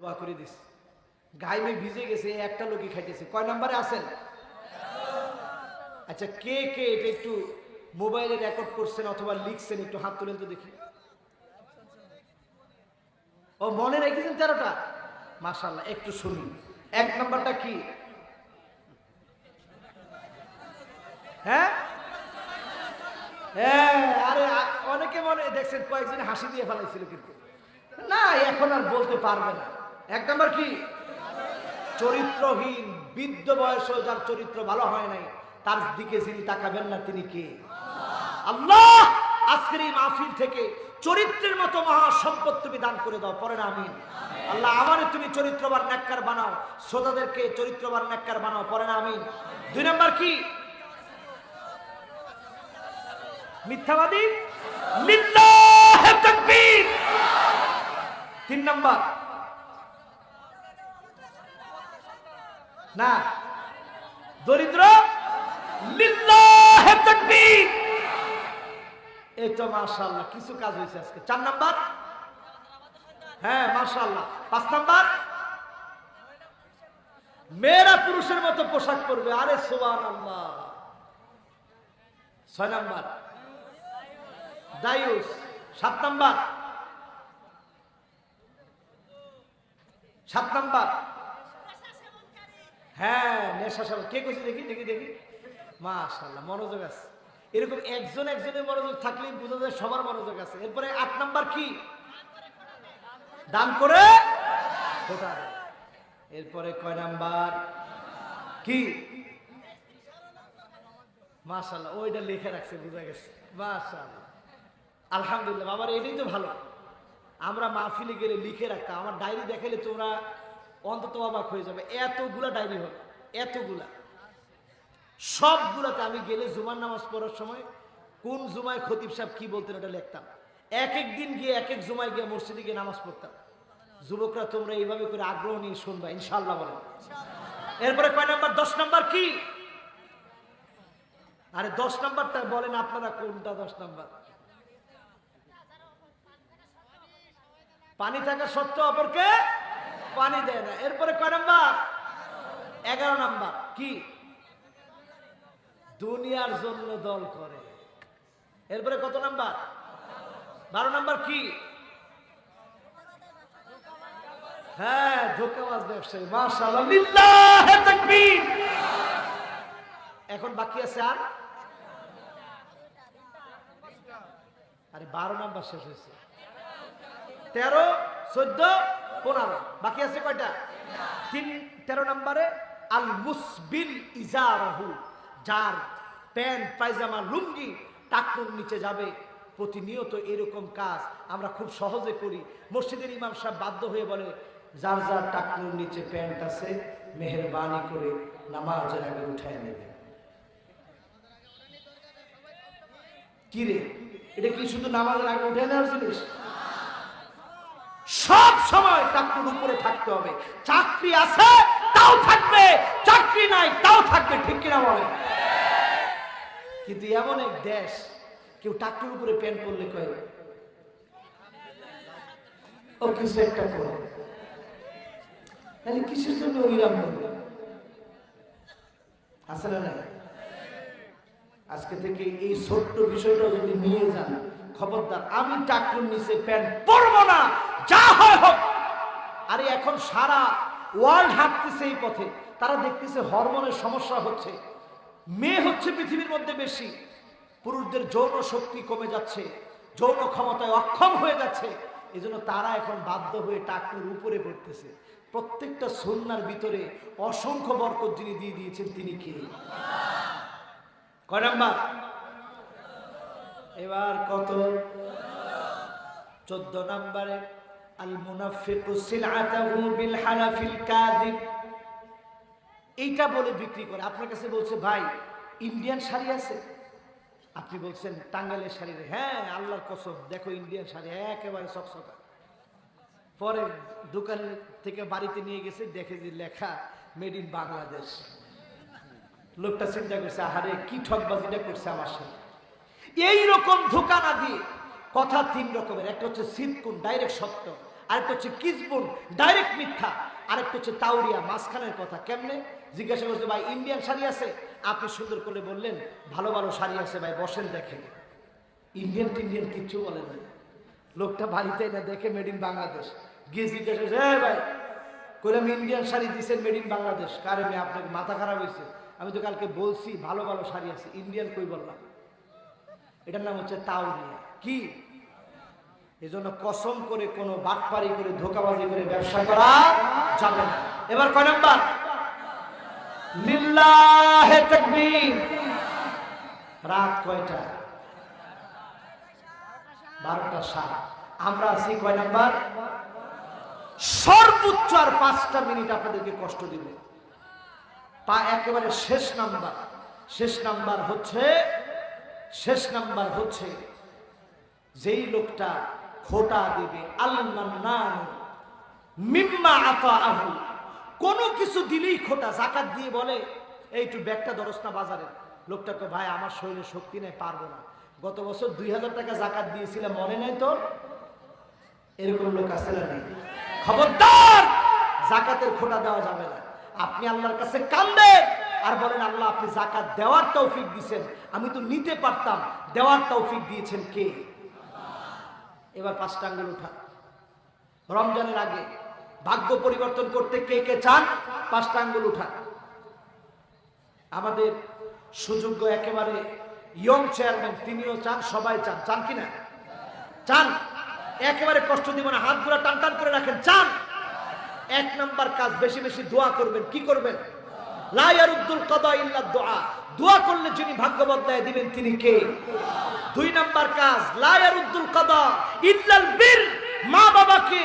দোয়া করে দিস। গাইমে ভিজে গেছে, একটা লোকই খাইতেছে। কয় নাম্বারে আছেন? আচ্ছা কে কে এটা একটু মোবাইলে রেকর্ড করছেন অথবা লিখছেন একটু হাত তুলেন তো দেখি। ও, মনে রেখেছেন তেরোটা? মাশাল্লাহ একটু শুনুন। এক নাম্বারটা কি? হ্যাঁ? হ্যাঁ আরে অনেকে মনে, দেখছেন কয়েকজন হাসি দিয়ে ফেলাইছিল কিন্তু। না, এখন আর বলতে পারবে না। এক নাম্বার কি? চরিত্রহীন, বৃদ্ধ বয়সেও যার চরিত্র ভালো হয় নাই, তার দিকে যিনি তাকাবেন না তিনি কে? আল্লাহ! আজকের এই মাহফিল থেকে চরিত্রের মতো মহা সম্পদ তুমি দান করে দাও পরে না, আমিন। আল্লাহ, আমারে তুমি চরিত্রবান, ন্যাক্কার বানাও, শ্রোতাদেরকে চরিত্রবান, ন্যাক্কার বানাও পরে না, আমিন। দুই নাম্বার কি? মিথ্যাবাদী? তিন নাম্বার? না। দরিদ্র? এই তো মাশাআল্লাহ, কিছু কাজ হয়েছে আজকে। চার নাম্বার? হ্যাঁ মাশাআল্লাহ। পাঁচ নাম্বার? মেয়েরা পুরুষের মতো পোশাক পরবে। আরে সোয়ান ছয় নাম্বার? দায়ুস সাত নাম্বার? সাত নাম্বার? হ্যাঁ নেশা সাল কে কইছে দেখি দেখি দেখি। মাশাআল্লাহ, মনোযোগ আছে। এরকম একজন একজনের মনোযোগ থাকলেই বোঝা যায় সবার মনোযোগ আছে। এরপরে আট নাম্বার কি? দান করে এরপরে কয় নাম্বার? কি? মাশাআল্লাহ, ওইটা লিখে রাখছে, বুঝা গেছে। মাশাআল্লাহ। আলহামদুলিল্লাহ, বাবার, এটাই তো ভালো। আমরা মাহফিলে গেলে লিখে রাখতাম। আমার ডায়েরি দেখালে তোমরা অন্তত অবাক হয়ে যাবে, এতগুলা ডায়েরি হবে এতগুলা। সবগুলাতে আমি গেলে জুমার নামাজ পড়ার সময় কোন জুমায় খতিব সাহেব কি বলতেন ওটা লিখতাম। এক এক দিন গিয়ে, এক এক জুমায় গিয়ে মসজিদে গিয়ে নামাজ পড়তাম। যুবকরা তোমরা এইভাবে করে আগ্রহ নিয়ে শুনবা ইনশাল্লাহ বলেন। এরপরে কয় নাম্বার? দশ নাম্বার কি? আরে দশ নাম্বারটা বলেন আপনারা কোনটা দশ নাম্বার? পানি থাকা সত্ত্বেও অপরকে পানি দেয় না। এরপরে কয় নাম্বার? এগারো নাম্বার। কি? দুনিয়ার জন্য দল করে। এরপরে কত নাম্বার? বারো নাম্বার কি? হ্যাঁ ধোকাবাজ ব্যবসায়ী। লিল্লাহে এখন বাকি আছে আর? আরে বারো নাম্বার শেষ হয়েছে। তেরো, চোদ্দ পনেরো। বাকি আছে কয়টা? তিন, তেরো নম্বরে আল মুসবিল ইজারাহু, যার প্যান্ট, পায়জামা, লুঙ্গি টাকুর নিচে যাবে। প্রতিনিয়ত এরকম কাজ আমরা খুব সহজে করি। মসজিদের ইমাম সাহেব বাধ্য হয়ে বলে, যার যার টাকুর নিচে প্যান্ট আছে, মেহরবানি করে নামাজের আগে উঠায় নেবে। কি রে? এটা কি শুধু নামাজের আগে উঠে নেওয়ার জিনিস? সময় চাকরির উপরে থাকতে হবে। চাকরি আছে, তাও থাকবে। চাকরি নাই, তাও থাকবে। ঠিক কিনা বলে কিন্তু এমন এক দেশ, কেউ টাকটির উপরে প্যান্ট পরলে কয়ে, ও কিছু একটা করে। তাহলে কিসের জন্য ওইরাম আছে না আজকে থেকে এই ছোট্ট বিষয়টা যদি নিয়ে যান, খবরদার, আমি টাকুর নিচে প্যান্ট পরবো না। যা হয় হোক। আরে এখন সারা ওয়ার্ল্ড হাঁটতেছে এই পথে। তারা দেখতেছে হরমোনের সমস্যা হচ্ছে। মেয়ে হচ্ছে পৃথিবীর মধ্যে বেশি। পুরুষদের যৌন শক্তি কমে যাচ্ছে। যৌন ক্ষমতায় অক্ষম হয়ে যাচ্ছে। এই তারা এখন বাধ্য হয়ে টাকুর উপরে পড়তেছে। প্রত্যেকটা সন্ন্যার ভিতরে অসংখ্য বরকত যিনি দিয়ে দিয়েছেন তিনি কে? কয় নাম্বার? এবার কত? চোদ্দ নাম্বারে আল মুনাফিকু সিলআতাহু বিল হালাফিল কাযিব। এইটা বলে বিক্রি করে। আপনার কাছে বলছে, ভাই, ইন্ডিয়ান শাড়ি আছে? আপনি বলছেন, টাঙ্গাইলের শাড়ি হ্যাঁ আল্লাহর কসম, দেখো ইন্ডিয়ান শাড়ি একেবারে চকচকা। পরে দোকানের থেকে বাড়িতে নিয়ে গেছে, দেখে যে লেখা, মেড ইন বাংলাদেশ। লোকটা চিন্তা করছে, আহারে, কি ঠকবাজিটা করছে আমার সাথে? এইরকম ধোকানা দিয়ে কথা তিন রকমের। একটা হচ্ছে সিদ্ধকুন ডাইরেক্ট সত্য আরেকটা হচ্ছে কিসবুন ডাইরেক্ট মিথ্যা। আরেকটা হচ্ছে তাউরিয়া মাঝখানের কথা। কেমনে? জিজ্ঞাসা করছে, ভাই ইন্ডিয়ান শাড়ি আছে? আপনি সুন্দর করে বললেন, ভালো ভালো শাড়ি আছে, ভাই, বসেন, দেখেন। ইন্ডিয়ান টিন্ডিয়ান কিচ্ছু বলেন না। লোকটা বাড়িতে না দেখে মেড ইন বাংলাদেশ গিয়ে জিজ্ঞাসা করছে হ্যাঁ ভাই। কইলাম ইন্ডিয়ান শাড়ি দিছেন মেড ইন বাংলাদেশ কারে? মেয়ে আপনাকে মাথা খারাপ হয়েছে আমি তো কালকে বলছি, ভালো ভালো শাড়ি আছে। ইন্ডিয়ান কই বললাম? এটার নাম হচ্ছে তাউরিয়া কি? এজন্য কসম করে কোনো বাটপারি করে, ধোকাবাজি করে ব্যবসা করা যাবে না। এবার কয় নাম্বার? রাত কয়টা? বারোটা সাত। আমরা আছি কয় নাম্বার? সর্বোচ্চ আর পাঁচটা মিনিট আপনাদেরকে কষ্ট দিব। পা একেবারে শেষ নাম্বার। শেষ নাম্বার হচ্ছে, শেষ নাম্বার হচ্ছে, যেই লোকটা খোটা দিবে। আহু কোনো কিছু দিলেই খোটা, জাকাত দিয়ে বলে, এই একটু ব্যাগটা দরস না বাজারে। লোকটাকে ভাই, আমার শরীরে শক্তি নেই, পারব না। গত বছর দুই হাজার টাকা জাকাত দিয়েছিলাম, মনে নেই তোর? এরকম লোক আছে না খবরদার! জাকাতের খোটা দেওয়া যাবে না। আপনি আল্লাহর কাছে কান্দেন আর বলেন, আল্লাহ, আপনি জাকাত দেওয়ার তৌফিক দিয়েছেন আমি তো নিতে পারতাম। দেওয়ার তৌফিক দিয়েছেন কে? এবার পাঁচটা আঙ্গুল উঠা। রমজানের আগে ভাগ্য পরিবর্তন করতে কে কে চান? পাঁচটা আঙ্গুল উঠা। আমাদের সুযোগ্য একেবারে ইয়ং চেয়ারম্যান তিনিও চান, সবাই চান। চান কিনা চান। একেবারে কষ্ট দিব না হাতগুলো টান টান করে রাখেন। চান। এক নাম্বার কাজ, বেশি বেশি দোয়া করবেন। কি করবেন? লায়ারুদ্দুল কাদা ইল্লা দোয়া। দোয়া করলে যিনি ভাগ্য বদলায় দিবেন তিনি কে? দুই নাম্বার কাজ লায়ারুদ্দুল কাদা ইল্লাল বীর মা বাবাকে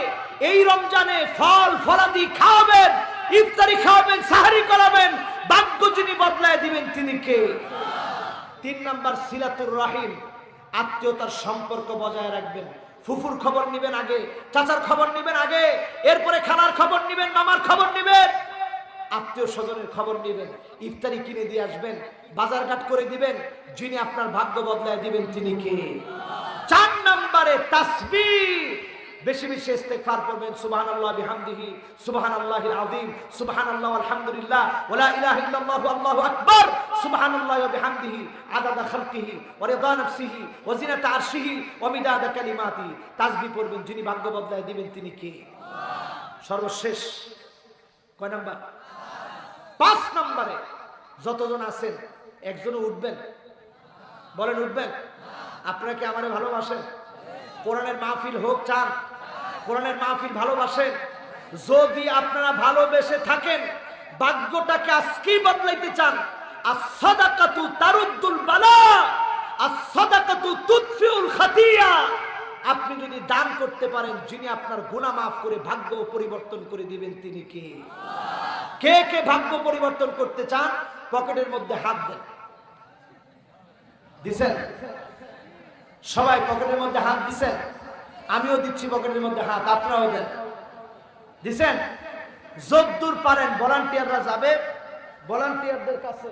এই রমজানে ফল ফলাদি খাওয়াবেন, ইফতারি খাওয়াবেন, সাহারি করাবেন ভাগ্য যিনি বদলায় দিবেন তিনি কে? তিন নাম্বার সিলাতুর রাহিম, আত্মীয়তার সম্পর্ক বজায় রাখবেন। ফুফুর খবর নিবেন আগে, চাচার খবর নিবেন আগে, এরপরে খালার খবর নিবেন, মামার খবর নিবেন। আত্মীয় স্বজনের খবর নেবেন, ইফতারি কিনে দিয়ে আসবেন বাজারঘাট করে দিবেন, যিনি আপনার ভাগ্য বদলায় দিবেন তিনি কে? চার নম্বরে তাসবিহ। বেশি বেশি ইস্তেগফার করবেন, সুবহানাল্লাহ বিহামদিহি, সুবহানাল্লাহিল আযীম, সুবহানাল্লাহ আলহামদুলিল্লাহ ওয়ালা ইলাহা ইল্লাল্লাহু আল্লাহু আকবার, সুবহানাল্লাহ ওয়া বিহামদিহি, আদাদা খালকিহি, ওয়া রিদা নাফসিহি, ওয়া জিনাতা আরশিহি, ওয়া মিদাদা কালিমাতি। তাসবিহ পড়বেন, যিনি ভাগ্য বদলায় দিবেন তিনি কে? সর্বশেষ, কয় নাম্বার? পাঁচ নম্বরে যতজন আছেন একজনে উঠবেন। বলেন, উঠবেন? আপনারা কি আমারে ভালোবাসেন? কোরআনের মাহফিল হোক, চান। কোরআনের মাহফিল ভালোবাসেন। যদি আপনারা ভালোবেসে থাকেন, ভাগ্যটাকে আজকেই বদলাইতে চান। as-sadaqatu তারুদ্দুল বালা as-sadaqatu তুদফিউল খাতিয়া। আপনি যদি দান করতে পারেন, যিনি আপনার গুনাহ মাফ করে ভাগ্য পরিবর্তন করে দিবেন, তিনি কে? কে কে ভাগ্য পরিবর্তন করতে চান, পকেটের মধ্যে হাত দেন। দিছেন? সবাই পকেটের মধ্যে হাত দিছেন? আমিও দিচ্ছি পকেটের মধ্যে হাত, আপনারাও দেন। দিছেন? যদ্দূর পারেন, ভলান্টিয়াররা যাবে। ভলান্টিয়ারদের কাছে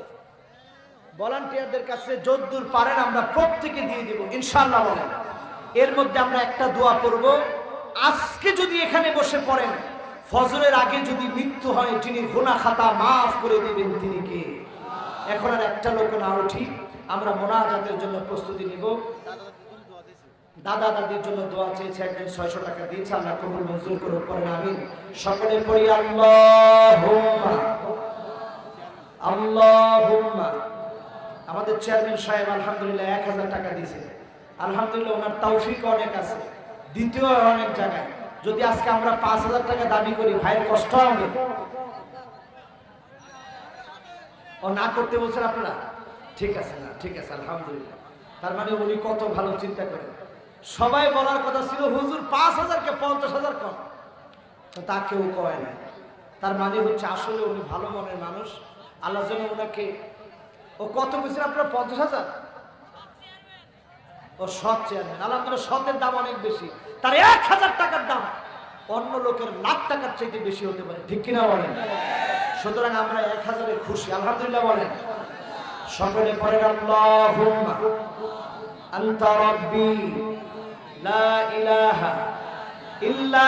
ভলান্টিয়ারদের কাছে যদ্দূর পারেন, আমরা প্রত্যেকে দিয়ে দিব ইনশাল্লাহ বলেন। এর মধ্যে আমরা একটা দোয়া করব আজকে যদি এখানে বসে পড়েন ফজরের আগে যদি মৃত্যু হয় তিনি গুনাহ খাতা মাফ করে দিবেন, তিনি কে? এখন আর একটা লোক না উঠি আমরা মোনাজাতের জন্য প্রস্তুতি নিব। দাদা দাদির জন্য দোয়া চেয়েছে, একজন ছয়শো টাকা দিয়েছে, আল্লাহ কবুল মঞ্জুর করে পড়েন, আমিন। সকলে পড়ি, আল্লাহুম্মা। আল্লাহুম্মা। আমাদের চেয়ারম্যান সাহেব আলহামদুলিল্লাহ এক হাজার টাকা দিয়েছে। আলহামদুলিল্লাহ ওনার তৌফিক অনেক আছে। দ্বিতীয় অনেক জায়গায়। যদি আজকে আমরা পাঁচ হাজার টাকা দাবি করি, ভাইয়ের কষ্ট হবে? ও না করতে বলছেন আপনারা? ঠিক আছে না, ঠিক আছে, আলহামদুলিল্লাহ। তার মানে উনি কত ভালো চিন্তা করেন। সবাই বলার কথা ছিল, হুজুর, পাঁচ হাজারকে পঞ্চাশ হাজার কম। তো তা কেউ কয় না তার মানে হচ্ছে আসলে উনি ভালো মনের মানুষ। আল্লাহ যেন ওনাকে ও কত বলছেন আপনার, পঞ্চাশ হাজার? ও সৎ চেয়ারম্যান আলহামদুলিল্লাহ, সতের দাম অনেক বেশি। তার এক হাজার টাকার দাম। অন্য লোকের লাখ টাকার চাইতে বেশি হতে পারে। ঠিক কিনা বলেন? সুতরাং আমরা এক হাজারে খুশি, আলহামদুলিল্লাহ বলেন। সকলে পরে আল্লাহ আন্তা রব্বি, লা ইলাহা ইল্লা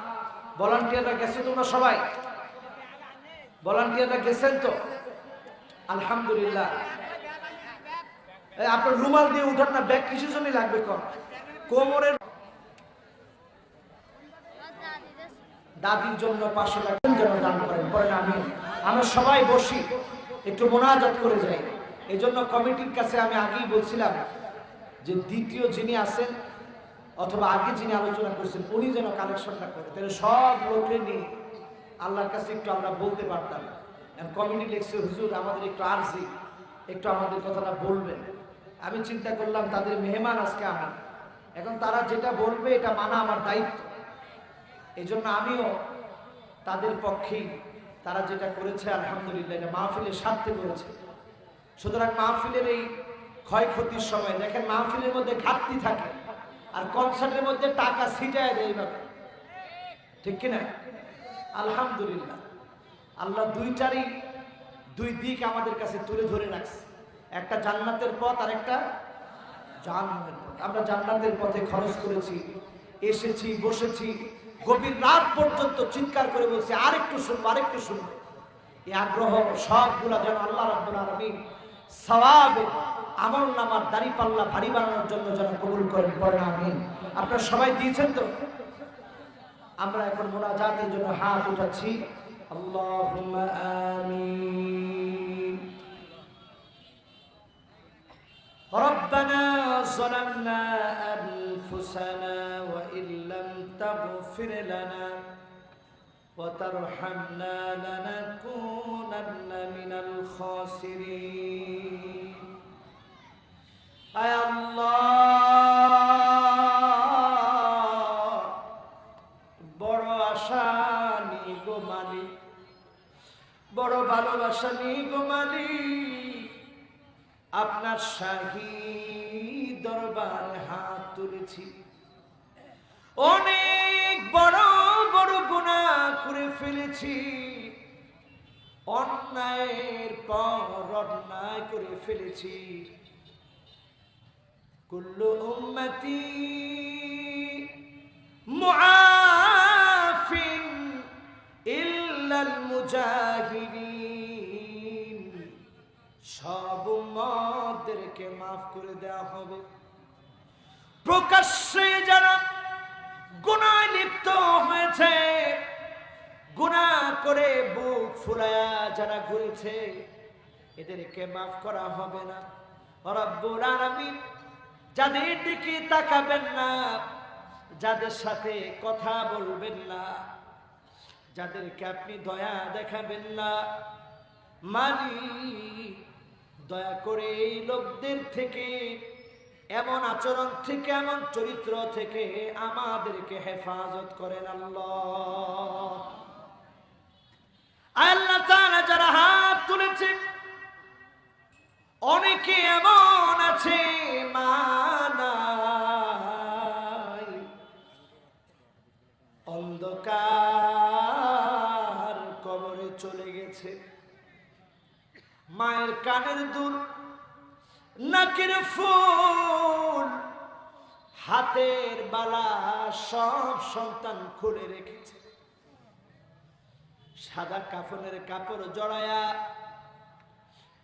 ভলান্টিয়াররা গেছে তোমরা সবাই? ভলান্টিয়াররা গেছেন তো? আলহামদুলিল্লাহ। আপনার রুমাল দিয়ে উঠান না, ব্যাগ কিসের জন্য লাগবে কম কোমরের দাদির জন্য পাঁচশো টাকা যেন দান করেন পরে আমি আমরা সবাই বসি, একটু মোনাজাত করে যাই। এই জন্য কমিটির কাছে আমি আগেই বলছিলাম যে দ্বিতীয় যিনি আছেন অথবা আগে যিনি আলোচনা করছেন, উনি যেন কালেকশনটা করে। তাহলে সব লোককে নিয়ে আল্লাহর কাছে একটু আমরা বলতে পারতাম। কমিটি লিখছে হুজুর, আমাদের একটু আর্জি, একটু আমাদের কথাটা বলবেন। আমি চিন্তা করলাম, তাদের মেহমান আজকে আমি এখন তারা যেটা বলবে, এটা মানা আমার দায়িত্ব। এই আমিও তাদের পক্ষেই তারা যেটা করেছে, আলহামদুলিল্লাহ, এটা মাহফিলের স্বার্থে করেছে। সুতরাং মাহফিলের এই ক্ষয়ক্ষতির সময়, দেখেন মাহফিলের মধ্যে ঘাটতি থাকে। আর কনসার্টের মধ্যে টাকা ছিটায় দেয় এইভাবে। ঠিক কিনা? আলহামদুলিল্লাহ। আল্লাহ দুইটারই দুই দিক আমাদের কাছে তুলে ধরে রাখছে। একটা জান্নাতের পথ আর একটা জাহান্নামের পথ। আমরা জান্নাতের পথে খরচ করেছি, এসেছি, বসেছি, গভীর রাত পর্যন্ত চিৎকার করে বলছি, আরেকটু শুনব আরেকটু শুনব। এই আগ্রহ সবগুলা যেন আল্লাহ রাব্বুল আলামিন সওয়াবে আমল নামার দাড়ি পাল্লা ভারী বানানোর জন্য যেন কবুল করেন পড়েন আমিন আপনারা সবাই দিয়েছেন তো আমরা এখন মোনাজাতের জন্য হাত উঠাচ্ছি আল্লাহুম্মা আমিন ربنا ظلمنا أنفسنا وإن لم تغفر لنا وترحمنا لنكونن من الخاسرين أي الله বড় আশা নিয়ে গো মালিক, বড় ভালোবাসা নিয়ে গো আপনার শাহী দরবারে হাত তুলেছি। অনেক বড় বড় গুণা করে ফেলেছি। অন্যায়ের পর অন্যায় করে ফেলেছি। কুল্লু উম্মতি মুআফিন ইল্লাল মুজাহিদিন। সব উম্মতদেরকে মাফ করে দেওয়া হবে। প্রকাশ্যে যারা গুনায় লিপ্ত হয়েছে, গুনাহ করে বুক ফুলায়া যারা ঘুরেছে, এদেরকে মাফ করা হবে না। রব্বুল আলামিন যাদের দিকে তাকাবেন না, যাদের সাথে কথা বলবেন না, যাদেরকে আপনি দয়া দেখাবেন না, মালিক, দয়া করে এই লোকদের থেকে, এমন আচরণ থেকে, এমন চরিত্র থেকে আমাদেরকে হেফাজত করেন আল্লাহ। আল্লাহ যারা হাত তুলেছে অনেকে এমন আছে অন্ধকার কবরে চলে গেছে। মায়ের কানের দুল, নাকের ফুল, হাতের বালা সব সন্তান খুলে রেখেছে। সাদা কাফনের কাপড় জড়ায়া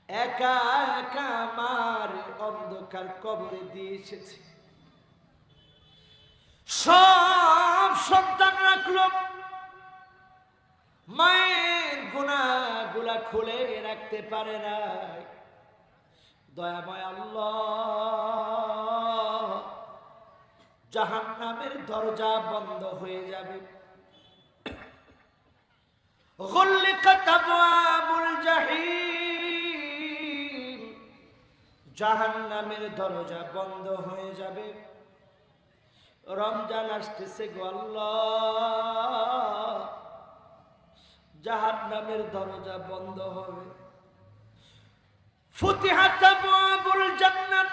একা একা মার অন্ধকার কবরে দিয়ে এসেছে সব সন্তান রাখলো মায়ের গুণা গুলা খুলে রাখতে পারে না দয়াময় আল্লাহ জাহান নামের দরজা বন্ধ হয়ে যাবে غلقت أبواب الجحيم জাহান্নামের দরজা বন্ধ হয়ে যাবে। রমজান আসতেছে গো জাহান নামের দরজা বন্ধ হবে। জান্নাত।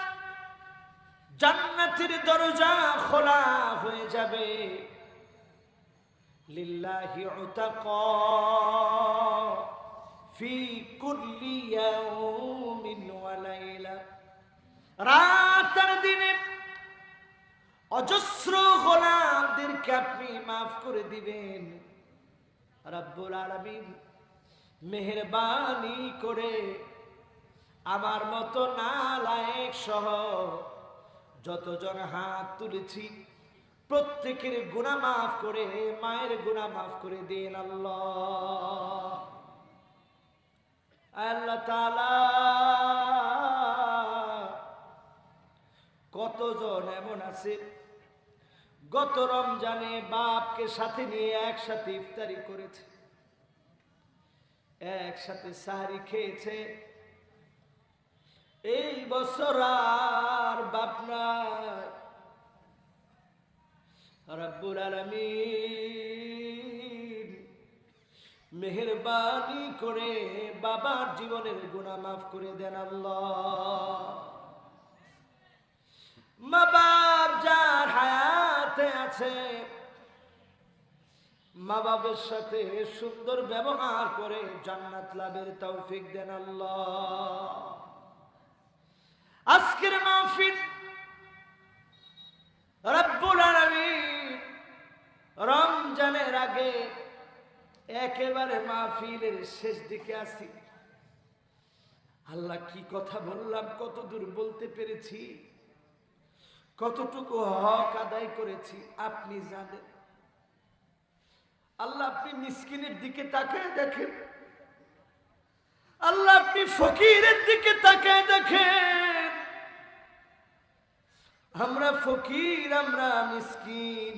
জান্নাতের দরজা খোলা হয়ে যাবে। লিল্লাহি ফি কুল্লি ইয়াউমিন রাত দিনে অজস্র গোলামদেরকে আপনি মাফ করে দিবেন। রব্বুল আলামিন মেহেরবানি করে আমার মতো নালায়েক সহ যতজন হাত তুলেছি, প্রত্যেকের গুণা মাফ করে, মায়ের গুণা মাফ করে দিন আল্লাহ। আল্লাহ তাআলা কতজন এমন আছে? গত রমজানে বাপকে সাথে নিয়ে একসাথে ইফতারি করেছে। একসাথে সাহারি খেয়েছে। এই বছর আর বাপ নাই। রব্বুল আলামিন মেহেরবানি করে বাবার জীবনের গুনাহ মাফ করে দেন আল্লাহ। মা বাপ যার হায়াতে আছে, মা বাবার সাথে সুন্দর ব্যবহার করে জান্নাত লাভের তৌফিক দেন আল্লাহ। আজকের মাহফিল রব্বুল আলামিন রমজানের আগে একেবারে মাহফিলের শেষ দিকে আসি আল্লাহ কি কথা বললাম কত দূর বলতে পেরেছি? কতটুকু হক আদায় করেছি আপনি জানেন। আল্লাহ আপনি মিসকিনের দিকে তাকায় দেখেন। আল্লাহ আপনি ফকিরের দিকে তাকায় দেখেন। আমরা ফকির, আমরা মিসকিন।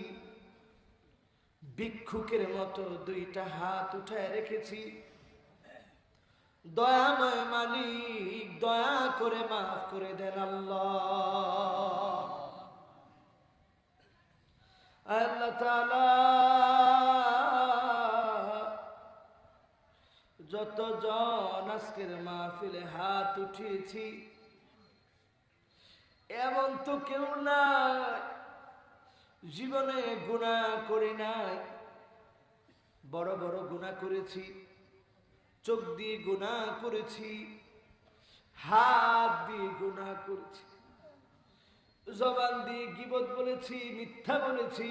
ভিক্ষুকের মতো দুইটা হাত উঠায় রেখেছি। দয়াময় মালিক, দয়া করে মাফ করে দেন আল্লাহ। আল্লাহ তাআলা যতজন আজকের মাহফিলে হাত উঠিয়েছি, এমন তো কেউ নাই, জীবনে গুণা করি নাই, বড় বড় গুণা করেছি, চোখ দিয়ে গুণা করেছি, হাত দিয়ে গুণা করেছি। জবান দিয়ে গিবত বলেছি, মিথ্যা বলেছি,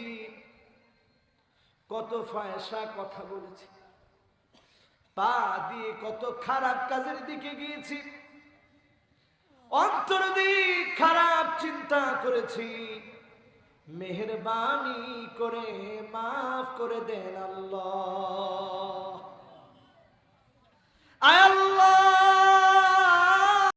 কত ফায়সা কথা বলেছি। পা দিয়ে কত খারাপ কাজের দিকে গিয়েছি। অন্তর দিয়ে খারাপ চিন্তা করেছি। মেহরবানি করে মাফ করে দেন আল্লাহ। আল্লাহ!